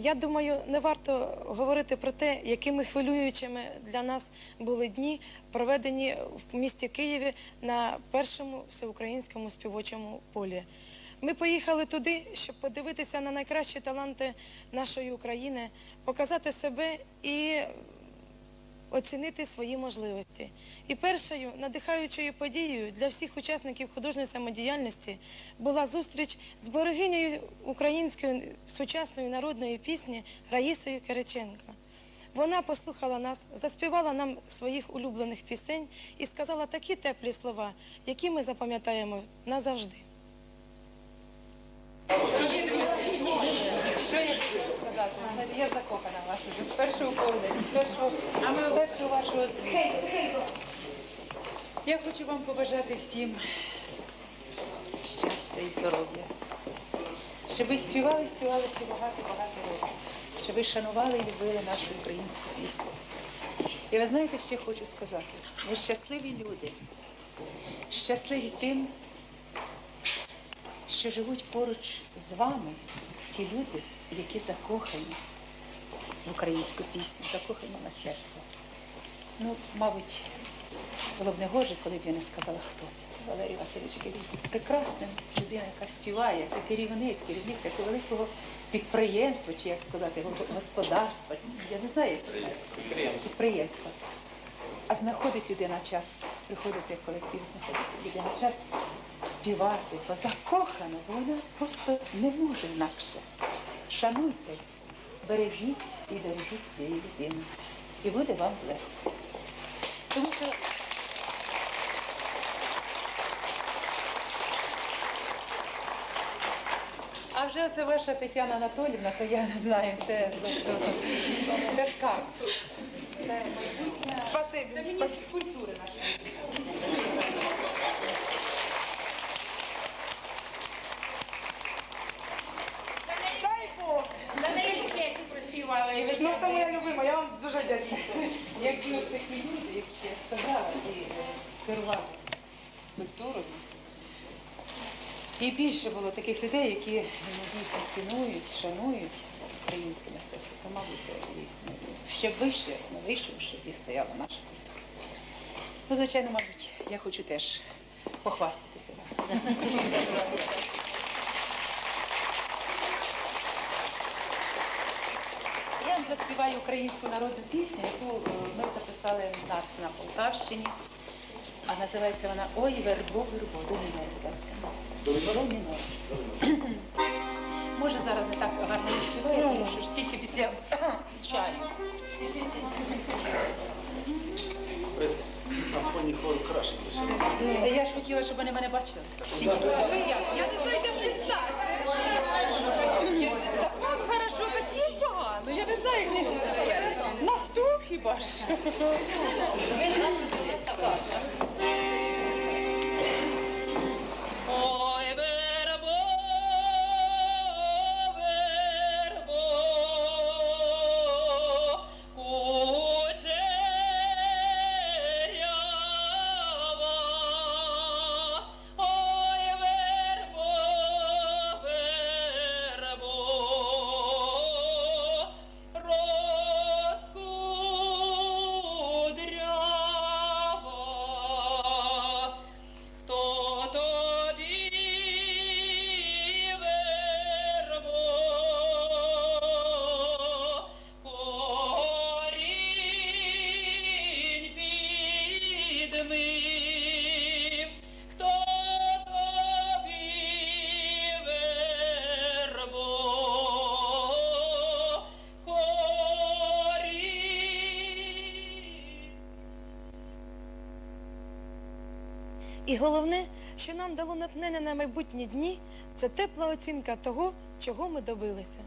Я думаю, не варто говорити про те, якими хвилюючими для нас були дні, проведені в місті Києві на першому всеукраїнському співочому полі. Ми поїхали туди, щоб подивитися на найкращі таланти нашої України, показати себе і оцінити свої можливості. І першою надихаючою подією для всіх учасників художньої самодіяльності була зустріч з берегинею української сучасної народної пісні Раїсою Кириченко. Вона послухала нас, заспівала нам своїх улюблених пісень і сказала такі теплі слова, які ми запам'ятаємо назавжди. Що я хочу сказати? Знаєте, Я закохана в вас уже з першого погляду, з першого, а ми з першого вашого світу. Я хочу вам побажати всім щастя і здоров'я. Щоб ви співали, співали ще багато-багато років. Щоб ви шанували і любили нашу українську пісню. І ви знаєте, що я хочу сказати? Ви щасливі люди. Щасливі тим, що живуть поруч з вами ті люди, які закохані в українську пісню, закохані в мистецтво. Ну, мабуть, було б не гоже, коли б я не сказала, хто це. Валерій Васильович Кирій. Прекрасна людина, яка співає, це керівник, керівник такого великого підприємства, чи як сказати, господарства. Я не знаю, як це називається. підприємства. А знаходить людина час, приходити в колектив, знаходить людина час співати, бо закохана, бо вона просто не може інакше. Шануйте, бережіть і бережіть цієї людини. І буде вам легко. Тому що а вже це ваша Тетяна Анатолівна, то я не знаю, це просто це скарб. Це майбутнє. Спасибі. Це мені культури нашої. Дай Бог. І ви Ну, це моя любима, я вам дуже вдячна. Якби ось такі люди, як я сказала, і е, керували культурою. І більше було таких людей, які ну, дійсно цінують, шанують українське мистецтво, то, мабуть, і, ну, ще вище, на вищому щабі стояла наша культура. Ну, звичайно, мабуть, я хочу теж похвастатися. Заспіваю українську народну пісню, яку е, ми записали в нас на Полтавщині. А називається вона Ой, вербо, вербо, до мінор, будь ласка. До мінор. Може, зараз не так гарно не співаю, тому що ж тільки після чаю. На фоні хору краще. Я ж хотіла, щоб вони мене бачили. Чи ні? Я не пройду блистати. Вам хорошо, так їм погано. Я не знаю, як ви На стул Ви ж? Ой, підмив? Хто тобі вербо, корінь І головне, що нам дало натхнення на майбутні дні, це тепла оцінка того, чого ми добилися.